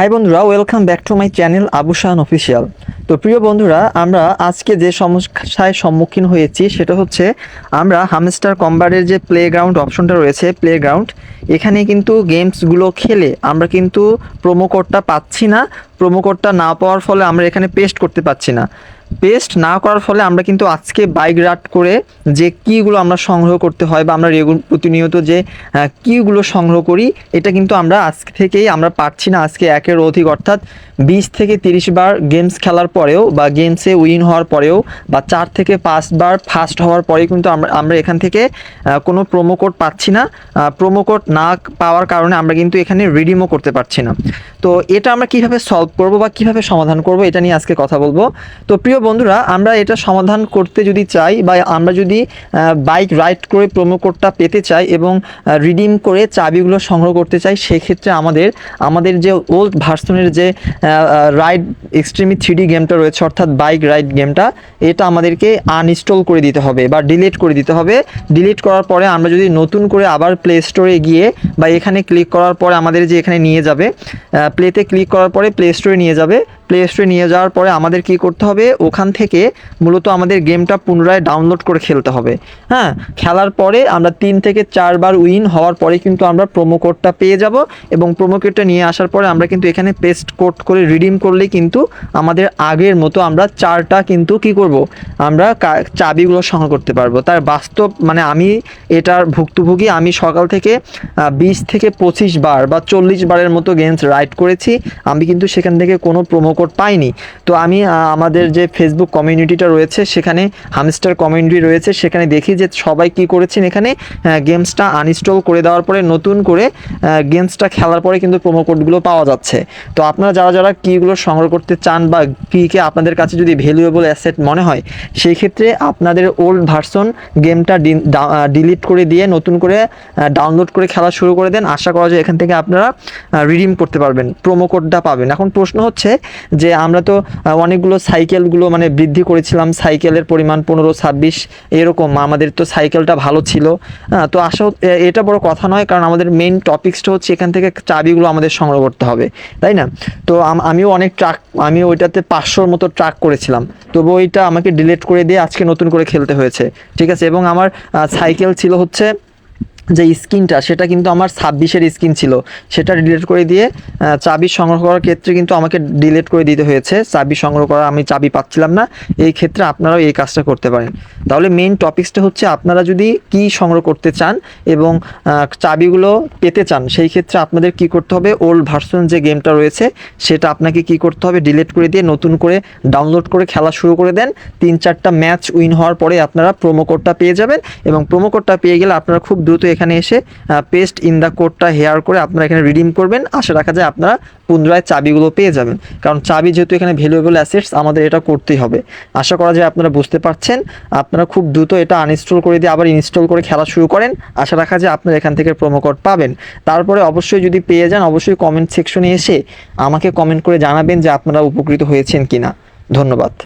High বন্ধুরা welcome back to my channel Abu Shahan official তো প্রিয় বন্ধুরা, আমরা আজকে যে সমস্যায় সম্মুখীন হয়েছি সেটা হচ্ছে আমরা হামস্টার কম্বারের যে প্লে গ্রাউন্ড অপশনটা রয়েছে প্লে গ্রাউন্ড এখানে কিন্তু গেমসগুলো খেলে আমরা কিন্তু প্রোমো কোডটা পাচ্ছি না। প্রোমো কোডটা না পাওয়ার ফলে আমরা এখানে পেস্ট করতে পারছি না। পেস্ট না করার ফলে আমরা কিন্তু আজকে বাইক রাট করে যে কীগুলো আমরা সংগ্রহ করতে হয় বা আমরা রেগুল প্রতিনিয়ত যে কীগুলো সংগ্রহ করি, এটা কিন্তু আমরা আজকে থেকেই আমরা পারছি না আজকে একের অধিক, অর্থাৎ বিশ থেকে তিরিশ বার গেমস খেলার পরেও বা গেমসে উইন হওয়ার পরেও বা চার থেকে পাঁচবার ফার্স্ট হওয়ার পরেই কিন্তু আমরা আমরা এখান থেকে কোনো প্রোমো কোড পাচ্ছি না। প্রোমো কোড না পাওয়ার কারণে আমরা কিন্তু এখানে রিডিমও করতে পারছি না। তো এটা আমরা কীভাবে সলভ করব বা কীভাবে সমাধান করব এটা নিয়ে আজকে কথা বলব। তো প্রিয় বন্ধুরা, আমরা এটা সমাধান করতে যদি চাই বা আমরা যদি বাইক রাইড করে প্রোমো কোডটা পেতে চাই এবং রিডিম করে চাবিগুলো সংগ্রহ করতে চাই, সেক্ষেত্রে আমাদের আমাদের যে ওল্ড ভার্সনের যে রাইড এক্সট্রিমি থ্রিডি গেমটা রয়েছে, অর্থাৎ বাইক রাইড গেমটা এটা আমাদেরকে আনইনস্টল করে দিতে হবে বা ডিলিট করে দিতে হবে। ডিলিট করার পরে আমরা যদি নতুন করে আবার প্লে স্টোরে গিয়ে বা এখানে ক্লিক করার পরে আমাদের যে এখানে নিয়ে যাবে প্লেতে ক্লিক করার পরে প্লে স্টোরে নিয়ে যাবে প্লে স্টোরে নিয়ে যাওয়ার পরে আমাদের কি করতে হবে? ওখান থেকে মূলত আমাদের গেমটা পুনরায় ডাউনলোড করে খেলতে হবে। হ্যাঁ খেলার পরে আমরা তিন থেকে চারবার উইন হওয়ার পরে কিন্তু আমরা প্রোমো কোডটা পেয়ে যাব এবং প্রোমো কোডটা নিয়ে আসার পরে আমরা কিন্তু এখানে পেস্ট কোড করে রিডিম করলেই কিন্তু আমাদের আগের মতো আমরা চারটা কিন্তু কি করব? আমরা চাবিগুলো সংগ্রহ করতে পারব। তার বাস্তব মানে আমি এটার ভুক্তভোগী, আমি সকাল থেকে বিশ থেকে পঁচিশ বার বা চল্লিশ বারের মতো গেমস রাইড করেছি। আমি কিন্তু সেখান থেকে কোনো প্রোমো কোড পাইনি। তো আমি আমাদের যে ফেসবুক কমিউনিটিটা রয়েছে, সেখানে হামস্টার কমিউনিটি রয়েছে, সেখানে দেখি যে সবাই কি করেছেন এখানে গেমসটা আনইনস্টল করে দেওয়ার পরে, নতুন করে গেমসটা খেলার পরে কিন্তু প্রোমো কোডগুলো পাওয়া যাচ্ছে। তো আপনারা যারা যারা কীগুলো সংগ্রহ করতে চান বা কীকে আপনাদের কাছে যদি ভ্যালুয়েবল অ্যাসেট মনে হয়, সেই ক্ষেত্রে আপনাদের ওল্ড ভার্সন গেমটা ডিলিট করে দিয়ে, নতুন করে ডাউনলোড করে খেলা শুরু করে দেন। আশা করা যায় এখান থেকে আপনারা রিডিম করতে পারবেন প্রোমো কোডটা পাবেন। এখন প্রশ্ন হচ্ছে যে আমরা তো অনেকগুলো সাইকেলগুলো মানে বৃদ্ধি করেছিলাম সাইকেলের পরিমাণ পনেরো, ছাব্বিশ, এরকম। আমাদের তো সাইকেলটা ভালো ছিল। তো আসা এটা বড় কথা নয়, কারণ আমাদের মেইন টপিক্সটা হচ্ছে এখান থেকে চাবিগুলো আমাদের সংগ্রহ করতে হবে, তাই না? তো আমিও অনেক ট্রাক আমি ওইটাতে পাঁচশোর মতো ট্রাক করেছিলাম। তবু ওইটা আমাকে ডিলিট করে দিয়ে আজকে নতুন করে খেলতে হয়েছে, ঠিক আছে? এবং আমার সাইকেল ছিল হচ্ছে যে স্কিনটা, সেটা কিন্তু আমার ছাব্বিশের স্কিন ছিল। সেটা ডিলিট করে দিয়ে চাবি সংগ্রহ করার ক্ষেত্রে কিন্তু আমাকে ডিলিট করে দিতে হয়েছে। চাবি সংগ্রহ করা আমি চাবি পাচ্ছিলাম না। এই ক্ষেত্রে আপনারাও এই কাজটা করতে পারেন। তাহলে মেইন টপিক্সটা হচ্ছে আপনারা যদি কি সংগ্রহ করতে চান এবং চাবিগুলো পেতে চান, সেই ক্ষেত্রে আপনাদের কি করতে হবে? ওল্ড ভার্সন যে গেমটা রয়েছে, সেটা আপনাকে কি করতে হবে? ডিলিট করে দিয়ে নতুন করে ডাউনলোড করে খেলা শুরু করে দেন। তিন চারটা ম্যাচ উইন হওয়ার পরে আপনারা প্রোমো কোডটা পেয়ে যাবেন এবং প্রোমো কোডটা পেয়ে গেলে আপনারা খুব দ্রুত এখানে এসে পেস্ট ইন দ্য কোডটা হেয়ার করে আপনারা এখানে রিডিম করবেন। আশা রাখা যায় আপনারা পুনরায় চাবিগুলো পেয়ে যাবেন। কারণ চাবি যেহেতু এখানে ভ্যালুয়েবল অ্যাসেটস আমাদের এটা করতেই হবে। আশা করা যায় আপনারা বুঝতে পারছেন। আপনারা খুব দ্রুত এটা আনইনস্টল করে দিয়ে আবার ইনস্টল করে খেলা শুরু করেন। আশা রাখা যায় আপনারা এখান থেকে প্রোমো কোড পাবেন। তারপরে অবশ্যই যদি পেয়ে যান, অবশ্যই কমেন্ট সেকশনে এসে আমাকে কমেন্ট করে জানাবেন যে আপনারা উপকৃত হয়েছেন কিনা। ধন্যবাদ।